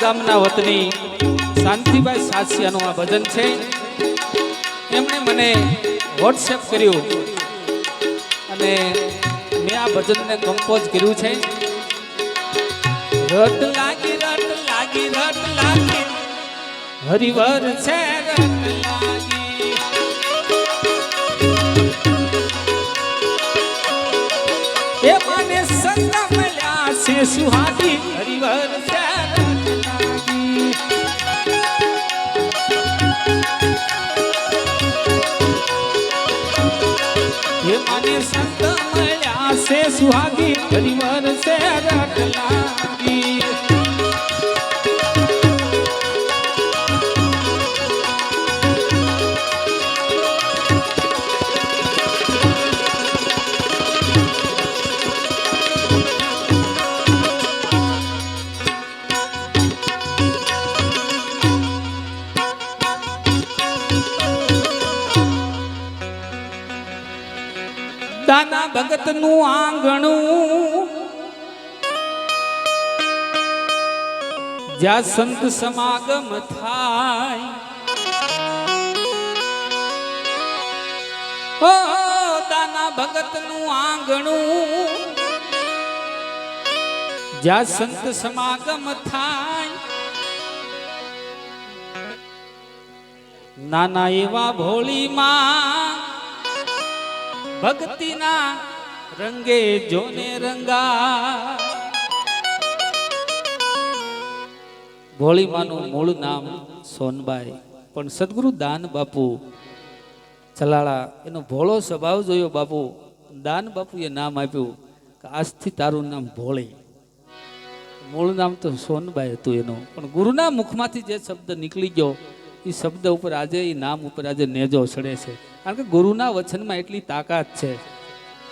ગામના વતની શાંતિભાઈ સાસિયાનું આ ભજન છે. એમણે મને વોટ્સએપ કર્યું અને મેં આ ભજનને કમ્પોઝ કર્યું છે. રટ લાગી રટ લાગી રટ લાગી. હરિવર છે રટ લાગી. એ મને સંગમ લ્યા છે સુહાગી દાના ભગતનું આંગણું. જ્યાં સંત સમાગમ થાય. ઓ દાના ભગતનું આંગણું. જ્યાં સંત સમાગમ થાય. નાના એવા ભોળીમાં ભક્તિના રંગે જોને રંગા. ભોળીમાનું મૂળ નામ સોનબાઈ, પણ સદગુરુ દાન બાપુ ચલાળા, એનો ભોળો સ્વભાવ જોયો બાપુ. દાન બાપુએ નામ આપ્યું કે આજથી તારું નામ ભોળી. મૂળ નામ તો સોનબાઈ હતું એનું, પણ ગુરુના મુખમાંથી જે શબ્દ નીકળી ગયો, એ શબ્દ ઉપર આજે, એ નામ ઉપર આજે નેજો સડે છે. કારણ કે ગુરુના વચનમાં એટલી તાકાત છે.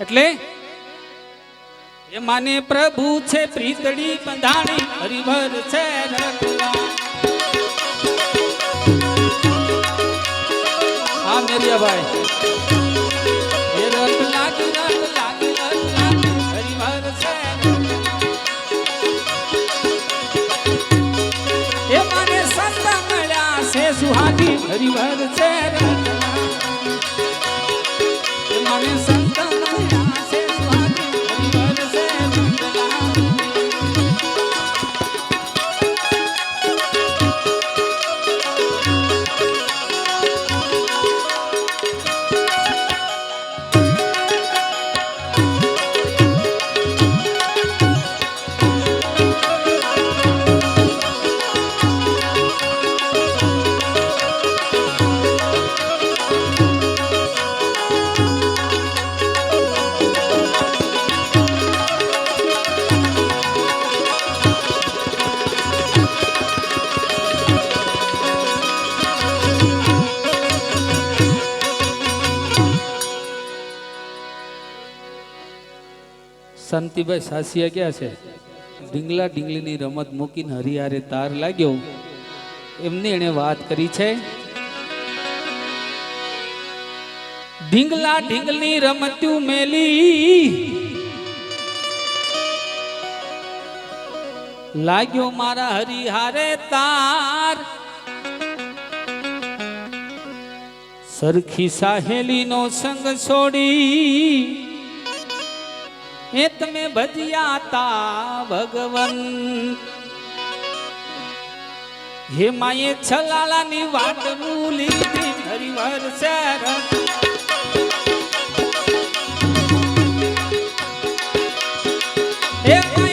એટલે એ માને પ્રભુ છે પ્રીતડી બંધાણી હરિભર છે હા, મેરિયાભાઈ. એ મને સંત મળ્યા છે સુહાગી હરિભર છે રટલા. એ મને સંત શાંતિભાઈ સાસિયા ક્યાં છે? ઢીંગલા ઢીંગલીની રમત મૂકીને હરિહારે તાર લાગ્યો. એમને એણે વાત કરી છે, ઢીંગલા ઢીંગલી રમત્યું મેલી, લાગ્યો મારા હરિહારે તાર. સરખી સાહેલીનો સંગ છોડી એ તમે ભજ્યા તા ભગવન હે માએ છલાલાની વાટ લીધી હરિવર શર હે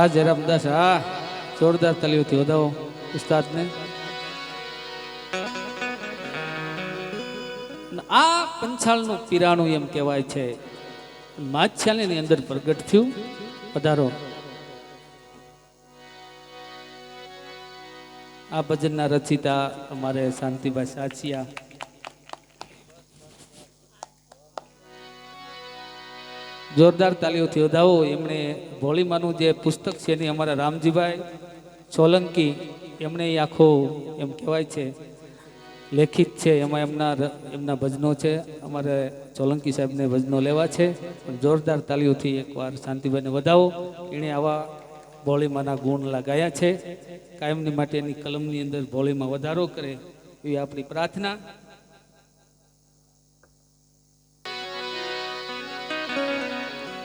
હા જયરામદાસ હા. જોરદાર તાલીઓથી વધાવો, ઉસ્તાદને. આ પંચાળનું પીરાણું એમ કહેવાય છે. માછાલીની અંદર પ્રગટ થયું. પધારો. આ ભજનના રચિતા અમારે શાંતિભાઈ સાચિયા. જોરદાર તાલીઓથી વધાવો. એમણે ભોળીમાનું જે પુસ્તક છે એની અમારા રામજીભાઈ સોલંકી, એમણે એ આખો એમ કહેવાય છે, લેખિત છે. એમાં એમના એમના ભજનો છે. અમારે સોલંકી સાહેબને ભજનો લેવા છે. પણ જોરદાર તાલીઓથી એકવાર શાંતિભાઈને વધાવો. એણે આવા ભોળીમાના ગુણ લગાયા છે. કાયમની માટે એની કલમની અંદર ભોળીમાં વધારો કરે એવી આપણી પ્રાર્થના.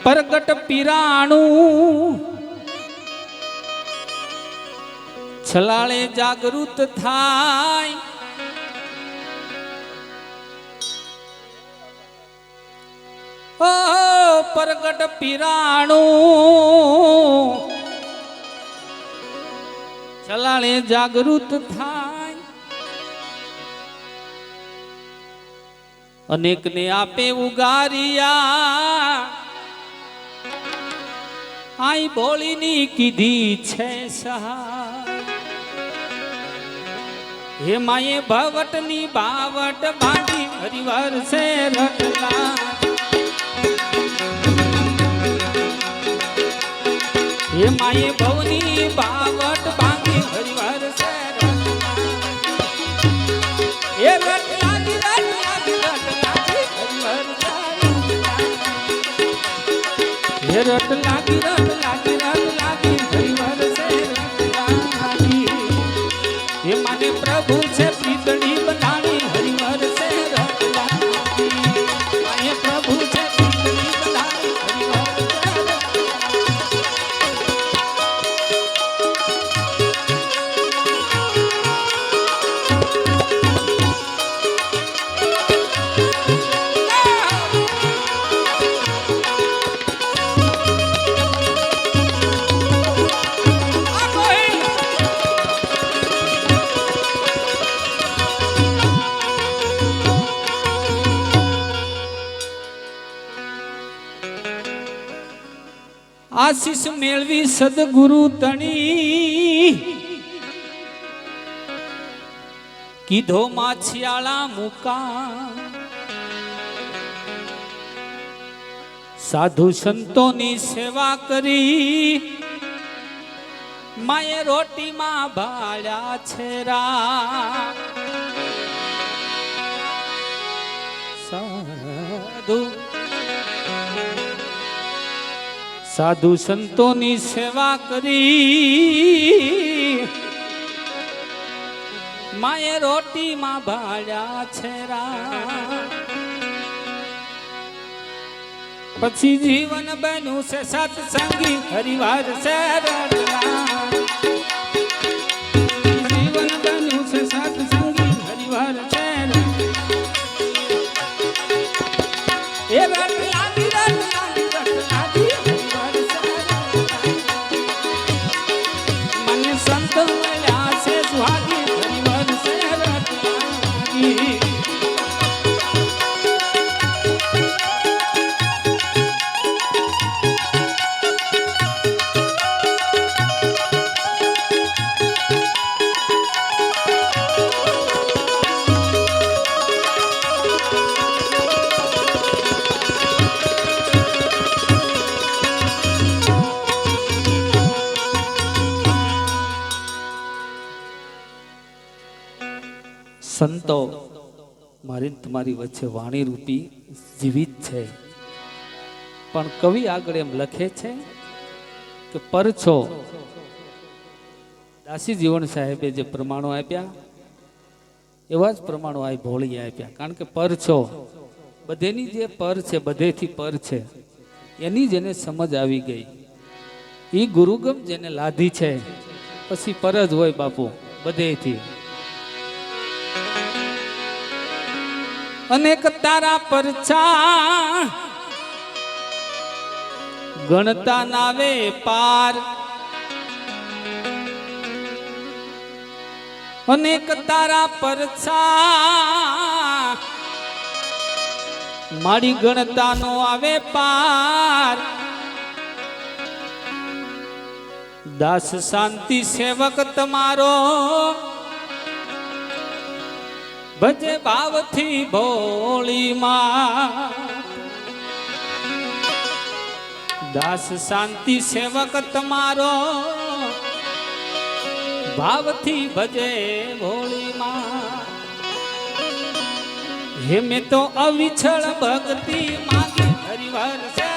પ્રગટ પીરાણું છલાળે જાગૃત થાય ઓ પ્રગટ પીરાણું છલાળે જાગૃત થાય અનેકને આપે ઉગારિયા આઈ બોલીની કીધી છે સહાય. હે માયે ભવટની બાવટ બાંધી, હરિવાર છે રટલા. હે માયે ભવની બાવટ આશીષ મેળવી સદગુરુ તણી. કીધો માછિયાળા મુકા સાધુ સંતોની સેવા કરી. માએ રોટીમાં ભાળ્યા છે સાધુ સંતોની સેવા કરી. માએ રોટીમાં ભાળ્યા છેરા. પછી જીવન બન્યું છે સત્સંગી હરિવાર છે સંતો મારી તમારી વચ્ચે વાણી રૂપી જીવિત છે. પણ કવિ આગળ એમ લખે છે કે પરછો દાસી જીવન સાહેબે જે પ્રમાણો આપ્યા, એવા જ પ્રમાણો આ ભોળીએ આપ્યા. કારણ કે પર છો બધેની જે પર છે, બધેથી પર છે, એની જેને સમજ આવી ગઈ. એ ગુરુગમ જેને લાધી છે, પછી પર જ હોય બાપુ, બધેથી. અનેક તારા પરછા ગણતા નાવે પાર. અનેક તારા પરછા મારી ગણતાનો આવે પાર. દાસ શાંતિ સેવક તમારો. ભજે ભાવથી ભોળી માં દાસ શાંતિ સેવક તમારો. ભાવથી ભજે ભોળી માં હે મેં તો અવિછળ ભક્તિ માગી હરિવર શરણ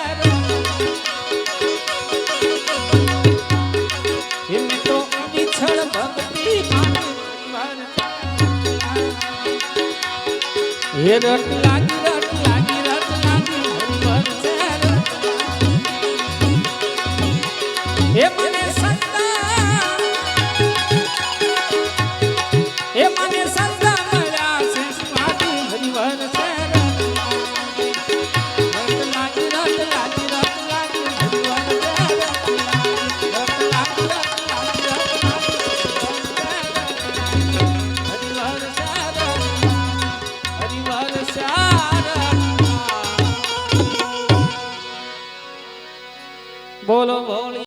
માગી